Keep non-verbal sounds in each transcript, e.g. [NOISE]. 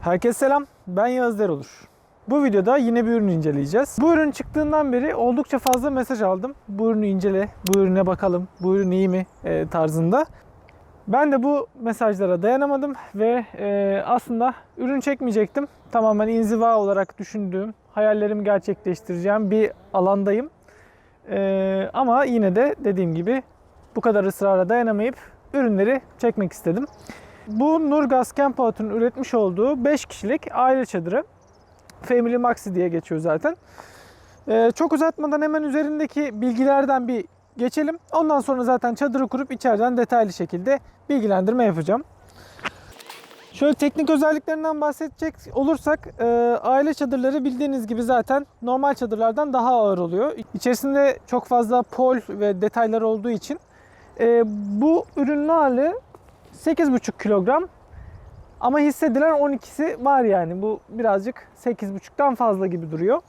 Herkese selam. Ben Yağız Derolur. Bu videoda yine bir ürün inceleyeceğiz. Bu ürün çıktığından beri oldukça fazla mesaj aldım. Bu ürünü incele, bu ürüne bakalım, bu ürün iyi mi e, tarzında. Ben de bu mesajlara dayanamadım ve e, aslında ürün çekmeyecektim. Tamamen inziva olarak düşündüğüm, hayallerimi gerçekleştireceğim bir alandayım. E, ama yine de dediğim gibi bu kadar ısrara dayanamayıp ürünleri çekmek istedim. Bu Nurgaz Camp üretmiş olduğu 5 kişilik aile çadırı. Family Maxi diye geçiyor zaten. Ee, çok uzatmadan hemen üzerindeki bilgilerden bir geçelim. Ondan sonra zaten çadırı kurup içeriden detaylı şekilde bilgilendirme yapacağım. Şöyle teknik özelliklerinden bahsedecek olursak e, aile çadırları bildiğiniz gibi zaten normal çadırlardan daha ağır oluyor. İçerisinde çok fazla pol ve detaylar olduğu için e, bu ürünün ağırlığı 8,5 kilogram ama hissedilen 12'si var yani. Bu birazcık 8,5'tan fazla gibi duruyor.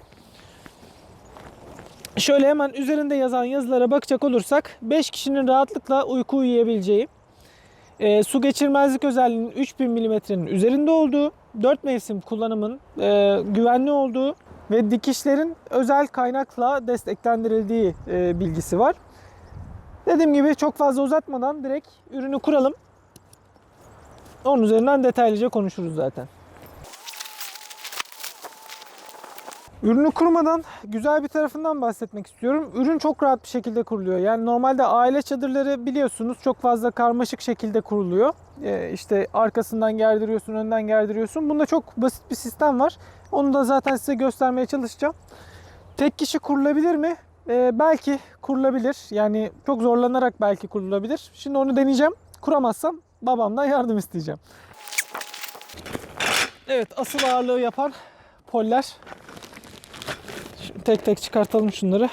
Şöyle hemen üzerinde yazan yazılara bakacak olursak 5 kişinin rahatlıkla uyku uyuyabileceği, e, su geçirmezlik özelliğinin 3000 mm'nin üzerinde olduğu, 4 mevsim kullanımın e, güvenli olduğu ve dikişlerin özel kaynakla desteklendirildiği e, bilgisi var. Dediğim gibi çok fazla uzatmadan direkt ürünü kuralım. Onun üzerinden detaylıca konuşuruz zaten. Ürünü kurmadan güzel bir tarafından bahsetmek istiyorum. Ürün çok rahat bir şekilde kuruluyor. Yani normalde aile çadırları biliyorsunuz çok fazla karmaşık şekilde kuruluyor. Ee, işte arkasından gerdiriyorsun, önden gerdiriyorsun. Bunda çok basit bir sistem var. Onu da zaten size göstermeye çalışacağım. Tek kişi kurulabilir mi? Ee, belki kurulabilir. Yani çok zorlanarak belki kurulabilir. Şimdi onu deneyeceğim. Kuramazsam babamdan yardım isteyeceğim. Evet asıl ağırlığı yapan poller. Şimdi tek tek çıkartalım şunları.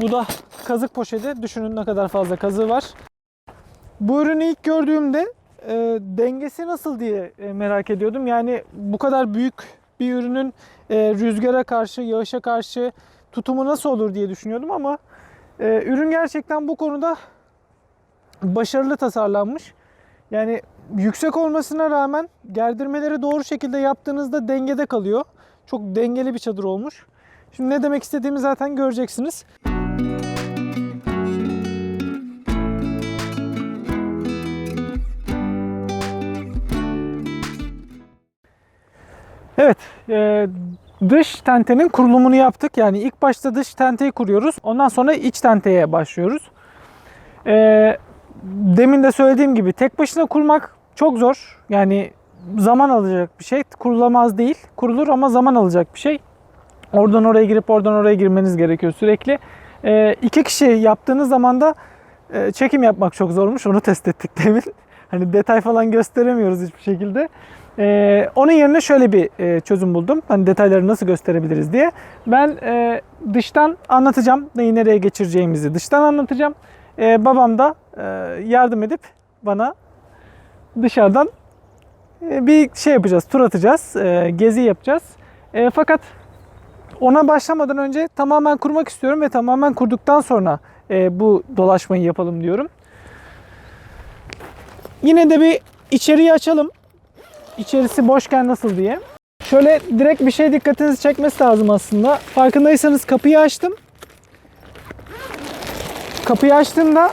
Bu da kazık poşeti. Düşünün ne kadar fazla kazığı var. Bu ürünü ilk gördüğümde e, dengesi nasıl diye e, merak ediyordum. Yani bu kadar büyük bir ürünün e, rüzgara karşı, yağışa karşı tutumu nasıl olur diye düşünüyordum ama e, ürün gerçekten bu konuda başarılı tasarlanmış. Yani yüksek olmasına rağmen gerdirmeleri doğru şekilde yaptığınızda dengede kalıyor. Çok dengeli bir çadır olmuş. Şimdi ne demek istediğimi zaten göreceksiniz. Evet, e, dış tentenin kurulumunu yaptık. Yani ilk başta dış tenteyi kuruyoruz. Ondan sonra iç tenteye başlıyoruz. E, demin de söylediğim gibi tek başına kurmak çok zor. Yani zaman alacak bir şey. Kurulamaz değil. Kurulur ama zaman alacak bir şey. Oradan oraya girip oradan oraya girmeniz gerekiyor sürekli. E, iki kişi yaptığınız zaman da e, çekim yapmak çok zormuş. Onu test ettik demin. [LAUGHS] Hani detay falan gösteremiyoruz hiçbir şekilde. Ee, onun yerine şöyle bir e, çözüm buldum. Hani detayları nasıl gösterebiliriz diye. Ben e, dıştan anlatacağım neyi nereye geçireceğimizi dıştan anlatacağım. Ee, babam da e, yardım edip bana dışarıdan e, bir şey yapacağız, tur atacağız, e, gezi yapacağız. E, fakat ona başlamadan önce tamamen kurmak istiyorum ve tamamen kurduktan sonra e, bu dolaşmayı yapalım diyorum. Yine de bir içeriği açalım içerisi boşken nasıl diye. Şöyle direkt bir şey dikkatinizi çekmesi lazım aslında. Farkındaysanız kapıyı açtım. Kapıyı açtığımda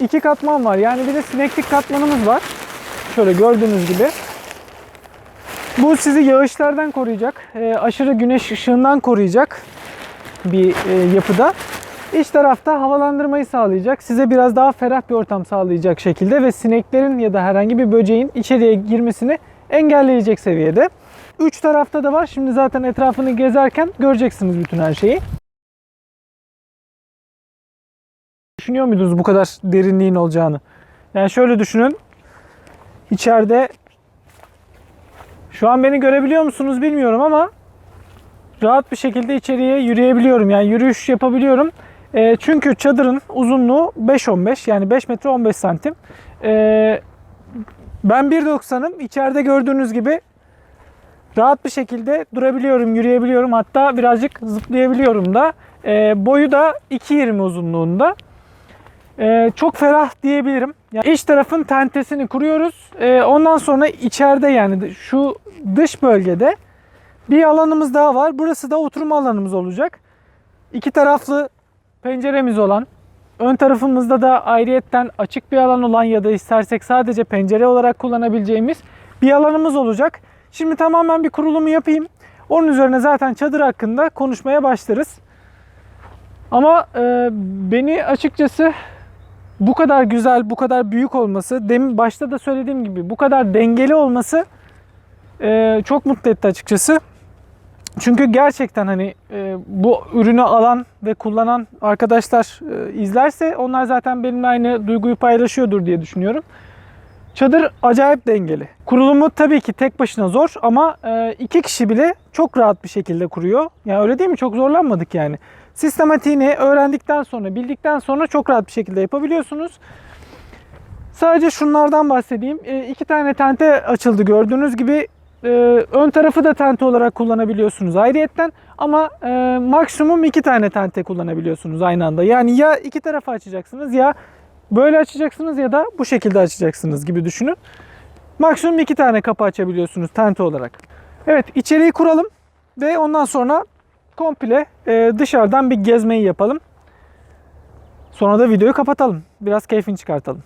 iki katman var. Yani bir de sineklik katmanımız var. Şöyle gördüğünüz gibi. Bu sizi yağışlardan koruyacak. e, aşırı güneş ışığından koruyacak bir e, yapıda. İç tarafta havalandırmayı sağlayacak. Size biraz daha ferah bir ortam sağlayacak şekilde ve sineklerin ya da herhangi bir böceğin içeriye girmesini engelleyecek seviyede. Üç tarafta da var. Şimdi zaten etrafını gezerken göreceksiniz bütün her şeyi. Düşünüyor muydunuz bu kadar derinliğin olacağını? Yani şöyle düşünün. İçeride şu an beni görebiliyor musunuz bilmiyorum ama rahat bir şekilde içeriye yürüyebiliyorum. Yani yürüyüş yapabiliyorum. E, çünkü çadırın uzunluğu 5-15 yani 5 metre 15 santim. E, ben 1.90'ım. İçeride gördüğünüz gibi rahat bir şekilde durabiliyorum, yürüyebiliyorum. Hatta birazcık zıplayabiliyorum da. E, boyu da 2.20 uzunluğunda. E, çok ferah diyebilirim. Yani iç tarafın tentesini kuruyoruz. Ee, ondan sonra içeride yani şu dış bölgede bir alanımız daha var. Burası da oturma alanımız olacak. İki taraflı penceremiz olan, ön tarafımızda da ayrıyetten açık bir alan olan ya da istersek sadece pencere olarak kullanabileceğimiz bir alanımız olacak. Şimdi tamamen bir kurulumu yapayım. Onun üzerine zaten çadır hakkında konuşmaya başlarız. Ama e, beni açıkçası bu kadar güzel, bu kadar büyük olması, demin başta da söylediğim gibi bu kadar dengeli olması e, çok mutlu etti açıkçası. Çünkü gerçekten hani e, bu ürünü alan ve kullanan arkadaşlar e, izlerse onlar zaten benimle aynı duyguyu paylaşıyordur diye düşünüyorum. Çadır acayip dengeli. Kurulumu tabii ki tek başına zor ama e, iki kişi bile çok rahat bir şekilde kuruyor. Yani öyle değil mi? Çok zorlanmadık yani. Sistematiğini öğrendikten sonra, bildikten sonra çok rahat bir şekilde yapabiliyorsunuz. Sadece şunlardan bahsedeyim. E, iki tane tente açıldı gördüğünüz gibi. E, ön tarafı da tente olarak kullanabiliyorsunuz ayrıyetten. Ama e, maksimum iki tane tente kullanabiliyorsunuz aynı anda. Yani ya iki tarafı açacaksınız ya böyle açacaksınız ya da bu şekilde açacaksınız gibi düşünün. Maksimum iki tane kapı açabiliyorsunuz tente olarak. Evet içeriği kuralım ve ondan sonra komple e, dışarıdan bir gezmeyi yapalım. Sonra da videoyu kapatalım. Biraz keyfini çıkartalım.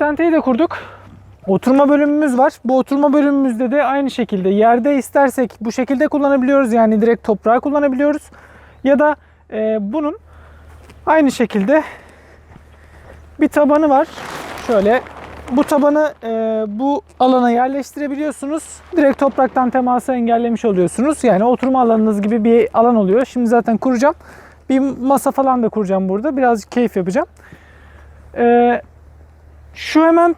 İç tenteyi de kurduk. Oturma bölümümüz var. Bu oturma bölümümüzde de aynı şekilde yerde istersek bu şekilde kullanabiliyoruz. Yani direkt toprağa kullanabiliyoruz. Ya da e, bunun aynı şekilde bir tabanı var. Şöyle bu tabanı e, bu alana yerleştirebiliyorsunuz. Direkt topraktan teması engellemiş oluyorsunuz. Yani oturma alanınız gibi bir alan oluyor. Şimdi zaten kuracağım. Bir masa falan da kuracağım burada. Birazcık keyif yapacağım. E, şu hemen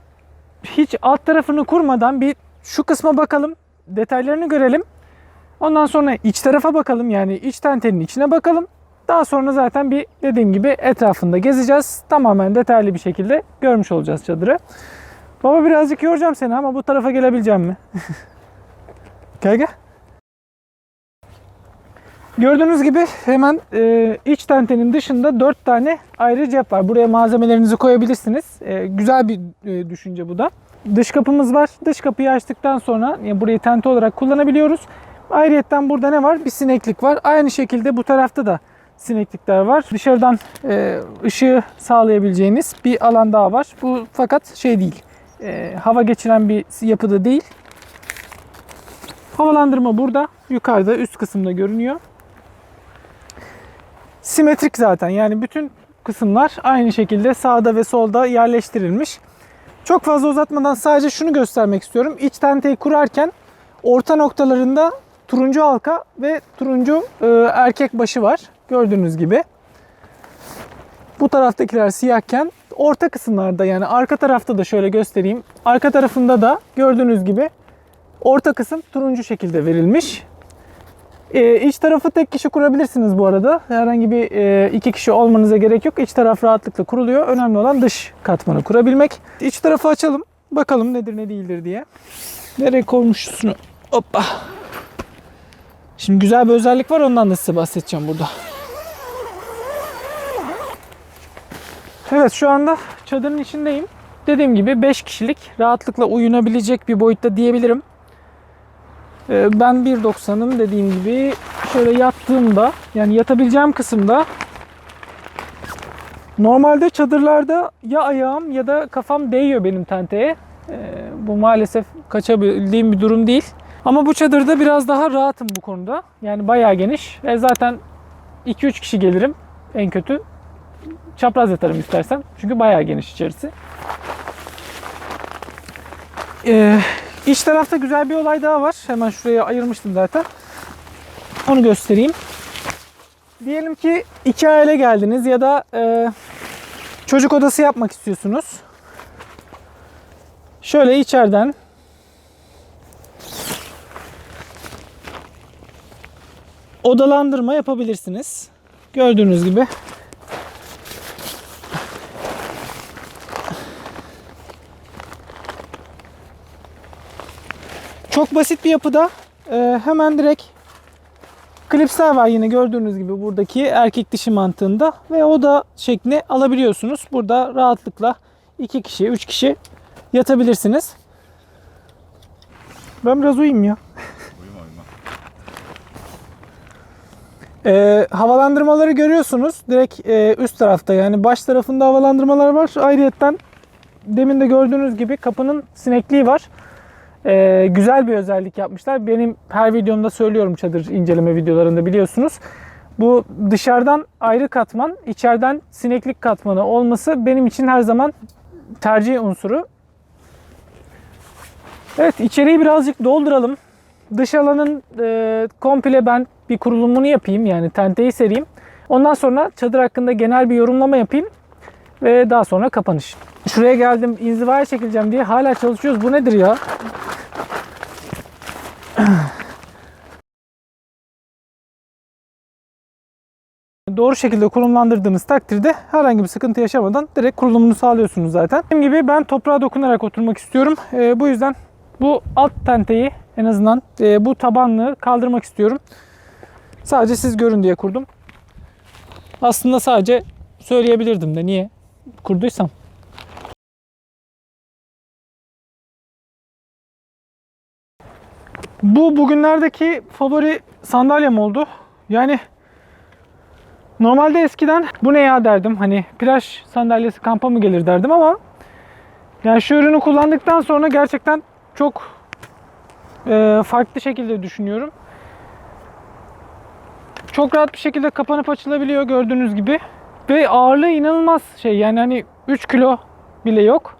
hiç alt tarafını kurmadan bir şu kısma bakalım. Detaylarını görelim. Ondan sonra iç tarafa bakalım. Yani iç tentenin içine bakalım. Daha sonra zaten bir dediğim gibi etrafında gezeceğiz. Tamamen detaylı bir şekilde görmüş olacağız çadırı. Baba birazcık yoracağım seni ama bu tarafa gelebileceğim mi? [LAUGHS] gel gel. Gördüğünüz gibi hemen e, iç tentenin dışında 4 tane ayrı cep var. Buraya malzemelerinizi koyabilirsiniz. E, güzel bir e, düşünce bu da. Dış kapımız var. Dış kapıyı açtıktan sonra yani burayı tente olarak kullanabiliyoruz. Ayrıyetten burada ne var? Bir sineklik var. Aynı şekilde bu tarafta da sineklikler var. Dışarıdan e, ışığı sağlayabileceğiniz bir alan daha var. Bu fakat şey değil. E, hava geçiren bir yapıda değil. Havalandırma burada. Yukarıda üst kısımda görünüyor. Simetrik zaten. Yani bütün kısımlar aynı şekilde sağda ve solda yerleştirilmiş. Çok fazla uzatmadan sadece şunu göstermek istiyorum. İç tenteyi kurarken orta noktalarında turuncu halka ve turuncu e, erkek başı var. Gördüğünüz gibi. Bu taraftakiler siyahken orta kısımlarda yani arka tarafta da şöyle göstereyim. Arka tarafında da gördüğünüz gibi orta kısım turuncu şekilde verilmiş. E, iç tarafı tek kişi kurabilirsiniz bu arada. Herhangi bir e, iki kişi olmanıza gerek yok. İç taraf rahatlıkla kuruluyor. Önemli olan dış katmanı kurabilmek. İç tarafı açalım. Bakalım nedir ne değildir diye. Nereye koymuşuz şunu? Hoppa. Şimdi güzel bir özellik var ondan da size bahsedeceğim burada. Evet şu anda çadırın içindeyim. Dediğim gibi 5 kişilik rahatlıkla uyunabilecek bir boyutta diyebilirim. Ee, Ben 1.90'ım dediğim gibi şöyle yattığımda yani yatabileceğim kısımda normalde çadırlarda ya ayağım ya da kafam değiyor benim tenteye. Ee, Bu maalesef kaçabildiğim bir durum değil. Ama bu çadırda biraz daha rahatım bu konuda. Yani bayağı geniş ve zaten 2-3 kişi gelirim en kötü. Çapraz yatarım istersen. Çünkü bayağı geniş içerisi. Ee, iç tarafta güzel bir olay daha var. Hemen şuraya ayırmıştım zaten. Onu göstereyim. Diyelim ki iki aile geldiniz ya da e, çocuk odası yapmak istiyorsunuz. Şöyle içeriden odalandırma yapabilirsiniz. Gördüğünüz gibi Çok basit bir yapıda. e, hemen direkt klipsler var yine gördüğünüz gibi buradaki erkek dişi mantığında ve oda şeklini alabiliyorsunuz. Burada rahatlıkla 2 kişi, 3 kişi yatabilirsiniz. Ben biraz uyuyayım ya. Uyuma. [LAUGHS] Ee, havalandırmaları görüyorsunuz. Direkt e, üst tarafta yani baş tarafında havalandırmalar var. Ayrıyetten demin de gördüğünüz gibi kapının sinekliği var. Ee, güzel bir özellik yapmışlar. Benim her videomda söylüyorum çadır inceleme videolarında biliyorsunuz. Bu dışarıdan ayrı katman, içeriden sineklik katmanı olması benim için her zaman tercih unsuru. Evet içeriği birazcık dolduralım. Dış alanın e, komple ben bir kurulumunu yapayım yani tenteyi sereyim. Ondan sonra çadır hakkında genel bir yorumlama yapayım ve daha sonra kapanış. Şuraya geldim inzivaya çekileceğim diye hala çalışıyoruz. Bu nedir ya? [CLEARS THROAT] Doğru şekilde konumlandırdığınız takdirde herhangi bir sıkıntı yaşamadan direkt kurulumunu sağlıyorsunuz zaten. Dediğim gibi ben toprağa dokunarak oturmak istiyorum. Ee, bu yüzden bu alt tenteyi en azından e, bu tabanlığı kaldırmak istiyorum. Sadece siz görün diye kurdum. Aslında sadece söyleyebilirdim de niye kurduysam. Bu bugünlerdeki favori sandalyem oldu. Yani normalde eskiden bu ne ya derdim. Hani plaj sandalyesi kampa mı gelir derdim ama yani şu ürünü kullandıktan sonra gerçekten çok e, farklı şekilde düşünüyorum. Çok rahat bir şekilde kapanıp açılabiliyor gördüğünüz gibi. Ve ağırlığı inanılmaz şey yani hani 3 kilo bile yok.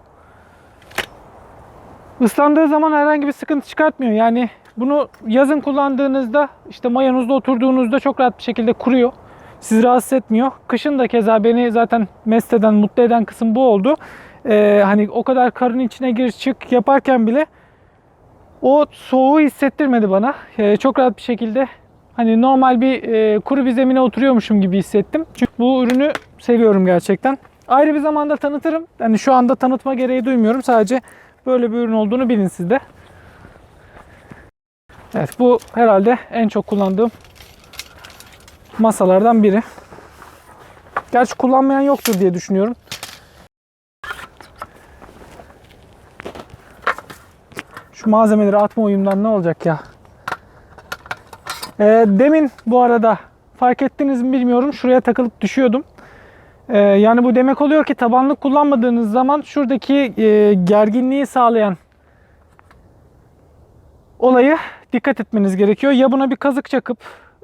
Islandığı zaman herhangi bir sıkıntı çıkartmıyor. Yani bunu yazın kullandığınızda işte mayonuzda oturduğunuzda çok rahat bir şekilde kuruyor. Sizi rahatsız etmiyor. Kışın da keza beni zaten mest eden, mutlu eden kısım bu oldu. Ee, hani o kadar karın içine gir çık yaparken bile o soğuğu hissettirmedi bana. Ee, çok rahat bir şekilde hani normal bir e, kuru bir zemine oturuyormuşum gibi hissettim. Çünkü bu ürünü seviyorum gerçekten. Ayrı bir zamanda tanıtırım. Yani şu anda tanıtma gereği duymuyorum. Sadece böyle bir ürün olduğunu bilin siz de. Evet bu herhalde en çok kullandığım masalardan biri. Gerçi kullanmayan yoktur diye düşünüyorum. Şu malzemeleri atma uyumdan ne olacak ya? Ee, demin bu arada fark ettiniz mi bilmiyorum. Şuraya takılıp düşüyordum. Ee, yani bu demek oluyor ki tabanlık kullanmadığınız zaman şuradaki e, gerginliği sağlayan olayı dikkat etmeniz gerekiyor. Ya buna bir kazık çakıp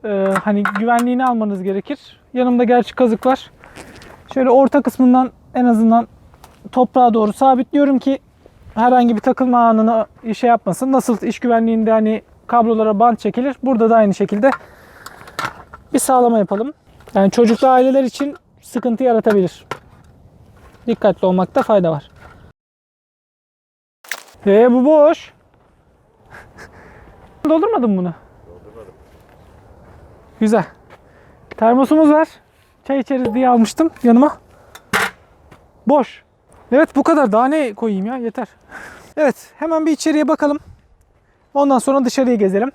e, hani güvenliğini almanız gerekir. Yanımda gerçi kazık var. Şöyle orta kısmından en azından toprağa doğru sabitliyorum ki herhangi bir takılma anını şey yapmasın. Nasıl iş güvenliğinde hani kablolara bant çekilir. Burada da aynı şekilde bir sağlama yapalım. Yani çocuklu aileler için sıkıntı yaratabilir. Dikkatli olmakta fayda var. Ee bu boş. [LAUGHS] Doldurmadın bunu? Doldurmadım. Güzel. Termosumuz var. Çay içeriz diye almıştım yanıma. Boş. Evet bu kadar. Daha ne koyayım ya? Yeter. Evet hemen bir içeriye bakalım. Ondan sonra dışarıyı gezelim.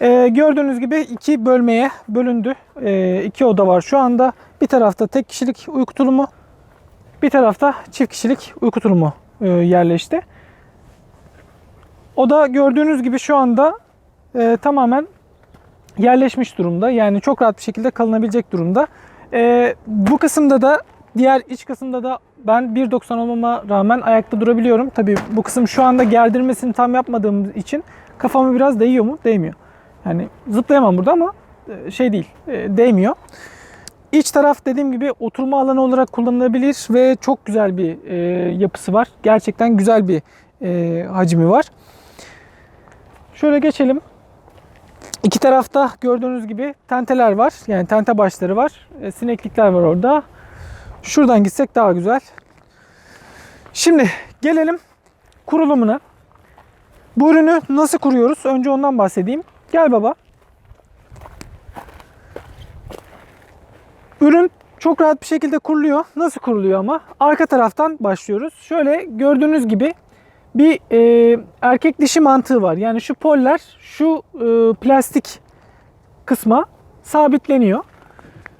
Ee, gördüğünüz gibi iki bölmeye bölündü. Ee, iki oda var şu anda. Bir tarafta tek kişilik uyku tulumu. Bir tarafta çift kişilik uyku tulumu e, yerleşti. Oda gördüğünüz gibi şu anda e, tamamen yerleşmiş durumda. Yani çok rahat bir şekilde kalınabilecek durumda. Ee, bu kısımda da diğer iç kısımda da ben 1.90 olmama rağmen ayakta durabiliyorum. Tabii bu kısım şu anda gerdirmesini tam yapmadığım için kafamı biraz değiyor mu? Değmiyor. Yani zıplayamam burada ama e, şey değil, e, değmiyor. İç taraf dediğim gibi oturma alanı olarak kullanılabilir ve çok güzel bir e, yapısı var. Gerçekten güzel bir e, hacmi var. Şöyle geçelim. İki tarafta gördüğünüz gibi tenteler var. Yani tente başları var. E, sineklikler var orada. Şuradan gitsek daha güzel. Şimdi gelelim kurulumuna. Bu ürünü nasıl kuruyoruz? Önce ondan bahsedeyim. Gel baba. Ürün çok rahat bir şekilde kuruluyor. Nasıl kuruluyor ama? Arka taraftan başlıyoruz. Şöyle gördüğünüz gibi bir e, erkek dişi mantığı var. Yani şu poller şu e, plastik kısma sabitleniyor.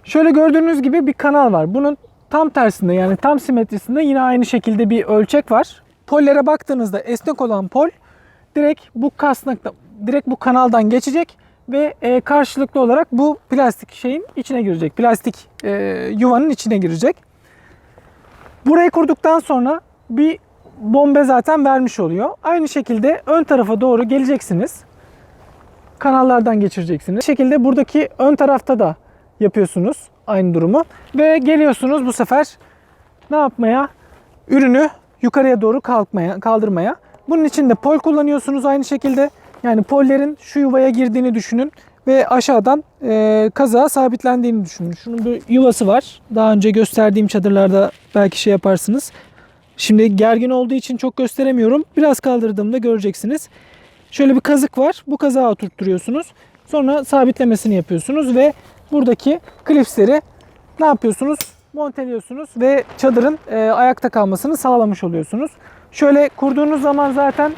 Şöyle gördüğünüz gibi bir kanal var. Bunun tam tersinde yani tam simetrisinde yine aynı şekilde bir ölçek var. Pollere baktığınızda esnek olan pol direkt bu kasnakta direkt bu kanaldan geçecek ve e, karşılıklı olarak bu plastik şeyin içine girecek. Plastik e, yuvanın içine girecek. Burayı kurduktan sonra bir bombe zaten vermiş oluyor. Aynı şekilde ön tarafa doğru geleceksiniz. Kanallardan geçireceksiniz. Bu şekilde buradaki ön tarafta da yapıyorsunuz aynı durumu. Ve geliyorsunuz bu sefer ne yapmaya? Ürünü yukarıya doğru kalkmaya, kaldırmaya. Bunun için de pol kullanıyorsunuz aynı şekilde. Yani pollerin şu yuvaya girdiğini düşünün ve aşağıdan e, kazağa sabitlendiğini düşünün. Şunun bir yuvası var. Daha önce gösterdiğim çadırlarda belki şey yaparsınız. Şimdi gergin olduğu için çok gösteremiyorum. Biraz kaldırdığımda göreceksiniz. Şöyle bir kazık var. Bu kazağa oturtturuyorsunuz. Sonra sabitlemesini yapıyorsunuz ve buradaki klipsleri ne yapıyorsunuz? Monteliyorsunuz ve çadırın e, ayakta kalmasını sağlamış oluyorsunuz. Şöyle kurduğunuz zaman zaten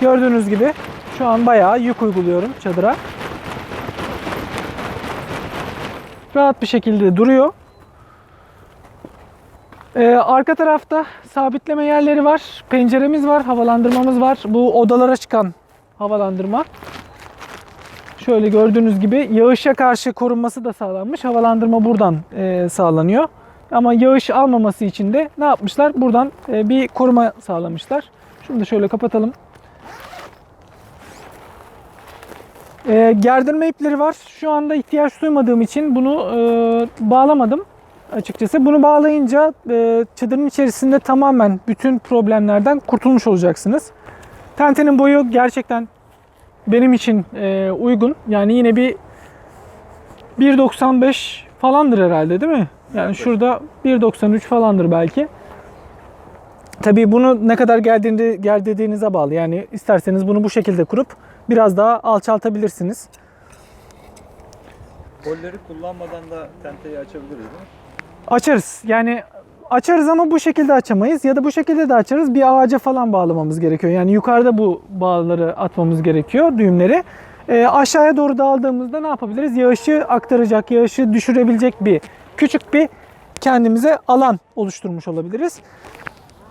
gördüğünüz gibi şu an bayağı yük uyguluyorum çadıra. Rahat bir şekilde duruyor. Ee, arka tarafta sabitleme yerleri var. Penceremiz var, havalandırmamız var. Bu odalara çıkan havalandırma. Şöyle gördüğünüz gibi yağışa karşı korunması da sağlanmış. Havalandırma buradan e, sağlanıyor. Ama yağış almaması için de ne yapmışlar? Buradan e, bir koruma sağlamışlar. Şunu da şöyle kapatalım. E, gerdirme ipleri var. Şu anda ihtiyaç duymadığım için bunu e, bağlamadım açıkçası. Bunu bağlayınca e, çadırın içerisinde tamamen bütün problemlerden kurtulmuş olacaksınız. Tentenin boyu gerçekten benim için e, uygun. Yani yine bir 1.95 falandır herhalde değil mi? Yani şurada 1.93 falandır belki. Tabii bunu ne kadar geldiğinde gerdirdiğinize bağlı. Yani isterseniz bunu bu şekilde kurup biraz daha alçaltabilirsiniz. Polleri kullanmadan da tenteyi açabiliriz değil mi? Açarız. Yani açarız ama bu şekilde açamayız. Ya da bu şekilde de açarız. Bir ağaca falan bağlamamız gerekiyor. Yani yukarıda bu bağları atmamız gerekiyor. Düğümleri. Ee, aşağıya doğru daldığımızda ne yapabiliriz? Yağışı aktaracak, yağışı düşürebilecek bir küçük bir kendimize alan oluşturmuş olabiliriz.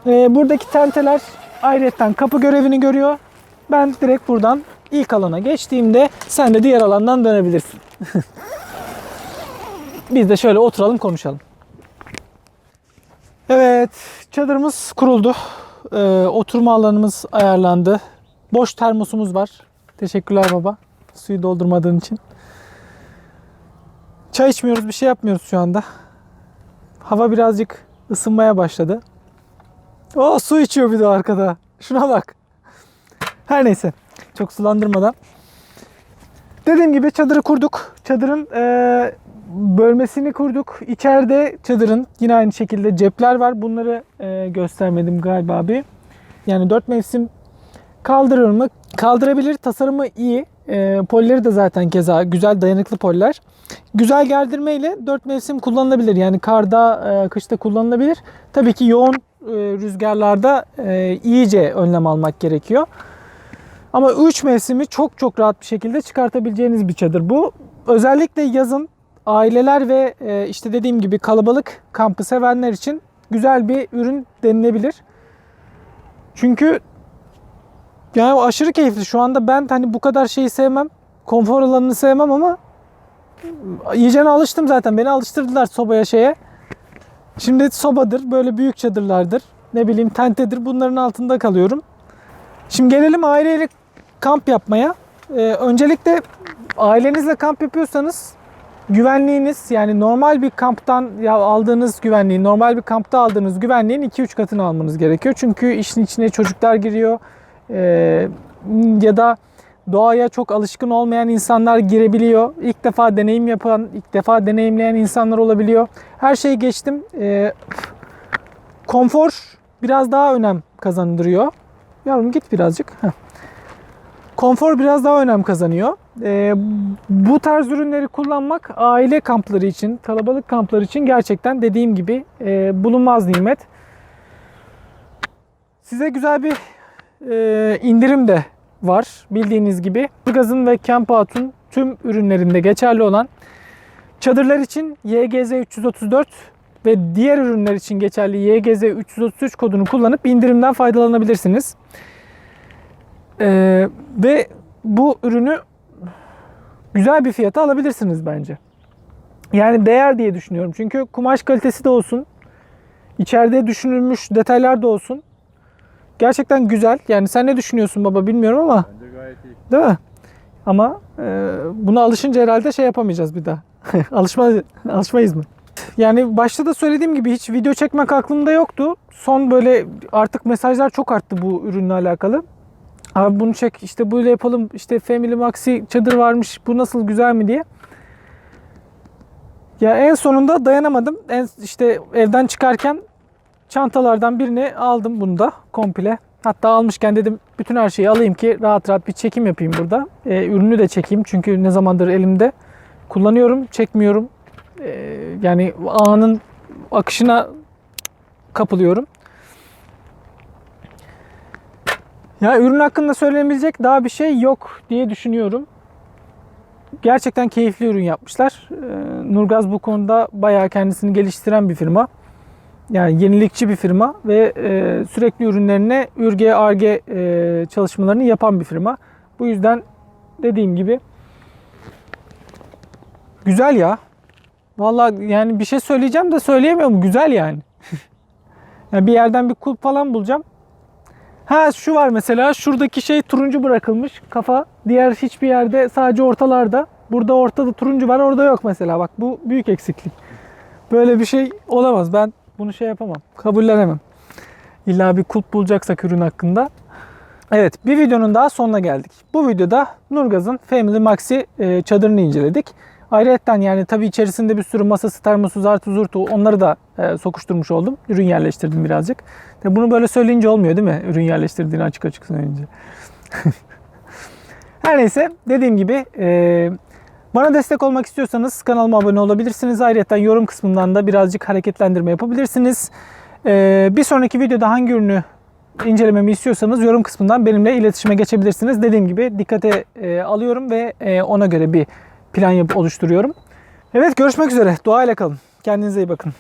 Ee, buradaki tenteler ayrıyetten kapı görevini görüyor. Ben direkt buradan ilk alana geçtiğimde sen de diğer alandan dönebilirsin. [LAUGHS] Biz de şöyle oturalım konuşalım. Evet, çadırımız kuruldu. Ee, oturma alanımız ayarlandı. Boş termosumuz var. Teşekkürler baba. Suyu doldurmadığın için. Çay içmiyoruz, bir şey yapmıyoruz şu anda. Hava birazcık ısınmaya başladı. O su içiyor bir de arkada. Şuna bak. Her neyse. Çok sulandırmadan. Dediğim gibi çadırı kurduk. Çadırın eee, bölmesini kurduk. İçeride çadırın yine aynı şekilde cepler var. Bunları eee, göstermedim galiba abi. Yani dört mevsim kaldırır mı? Kaldırabilir. Tasarımı iyi. Eee polleri de zaten keza güzel dayanıklı poller. Güzel gerdirmeyle dört mevsim kullanılabilir. Yani karda, eee, kışta kullanılabilir. Tabii ki yoğun eee, rüzgarlarda eee, iyice önlem almak gerekiyor. Ama 3 mevsimi çok çok rahat bir şekilde çıkartabileceğiniz bir çadır bu. Özellikle yazın aileler ve e, işte dediğim gibi kalabalık kampı sevenler için güzel bir ürün denilebilir. Çünkü yani aşırı keyifli. Şu anda ben hani bu kadar şeyi sevmem. Konfor alanını sevmem ama iyicene alıştım zaten. Beni alıştırdılar sobaya şeye. Şimdi sobadır, böyle büyük çadırlardır. Ne bileyim tentedir. Bunların altında kalıyorum. Şimdi gelelim aileyle kamp yapmaya. Ee, öncelikle ailenizle kamp yapıyorsanız güvenliğiniz yani normal bir kamptan ya aldığınız güvenliğin, normal bir kampta aldığınız güvenliğin 2-3 katını almanız gerekiyor. Çünkü işin içine çocuklar giriyor. Ee, ya da doğaya çok alışkın olmayan insanlar girebiliyor. İlk defa deneyim yapan, ilk defa deneyimleyen insanlar olabiliyor. Her şeyi geçtim. Ee, konfor biraz daha önem kazandırıyor. Yavrum git birazcık. Heh. Konfor biraz daha önem kazanıyor. Ee, bu tarz ürünleri kullanmak aile kampları için, kalabalık kamplar için gerçekten dediğim gibi e, bulunmaz nimet. Size güzel bir e, indirim de var bildiğiniz gibi. Gazın ve Campouts'un tüm ürünlerinde geçerli olan çadırlar için YGZ 334 ve diğer ürünler için geçerli YGZ 333 kodunu kullanıp indirimden faydalanabilirsiniz. Ee, ve bu ürünü güzel bir fiyata alabilirsiniz bence. Yani değer diye düşünüyorum. Çünkü kumaş kalitesi de olsun, içeride düşünülmüş detaylar da olsun. Gerçekten güzel. Yani sen ne düşünüyorsun baba bilmiyorum ama Bence gayet iyi. değil mi? Ama e, buna alışınca herhalde şey yapamayacağız bir daha. [LAUGHS] Alışma, alışmayız mı? Yani başta da söylediğim gibi hiç video çekmek aklımda yoktu. Son böyle artık mesajlar çok arttı bu ürünle alakalı. Abi bunu çek işte böyle yapalım işte Family Maxi çadır varmış bu nasıl güzel mi diye. Ya en sonunda dayanamadım. En işte evden çıkarken çantalardan birini aldım bunu da komple. Hatta almışken dedim bütün her şeyi alayım ki rahat rahat bir çekim yapayım burada. Ee, ürünü de çekeyim çünkü ne zamandır elimde kullanıyorum, çekmiyorum. Ee, yani anın akışına kapılıyorum. Ya ürün hakkında söylenebilecek daha bir şey yok diye düşünüyorum. Gerçekten keyifli ürün yapmışlar. Ee, Nurgaz bu konuda bayağı kendisini geliştiren bir firma. Yani yenilikçi bir firma ve e, sürekli ürünlerine ürge, arge e, çalışmalarını yapan bir firma. Bu yüzden dediğim gibi güzel ya. Vallahi yani bir şey söyleyeceğim de söyleyemiyorum. Güzel yani. [LAUGHS] yani bir yerden bir kulp falan bulacağım. Ha şu var mesela şuradaki şey turuncu bırakılmış kafa. Diğer hiçbir yerde sadece ortalarda. Burada ortada turuncu var orada yok mesela. Bak bu büyük eksiklik. Böyle bir şey olamaz. Ben bunu şey yapamam. Kabullenemem. İlla bir kulp bulacaksak ürün hakkında. Evet bir videonun daha sonuna geldik. Bu videoda Nurgaz'ın Family Maxi e, çadırını inceledik. Ayrıca yani tabii içerisinde bir sürü masası, termosu, zartı, zurtu onları da e, sokuşturmuş oldum. Ürün yerleştirdim birazcık. Tabii bunu böyle söyleyince olmuyor değil mi? Ürün yerleştirdiğini açık açık söyleyince. [LAUGHS] Her neyse dediğim gibi e, bana destek olmak istiyorsanız kanalıma abone olabilirsiniz. Ayrıca yorum kısmından da birazcık hareketlendirme yapabilirsiniz. E, bir sonraki videoda hangi ürünü incelememi istiyorsanız yorum kısmından benimle iletişime geçebilirsiniz. Dediğim gibi dikkate e, alıyorum ve e, ona göre bir plan yapıp oluşturuyorum. Evet görüşmek üzere. Dua ile kalın. Kendinize iyi bakın.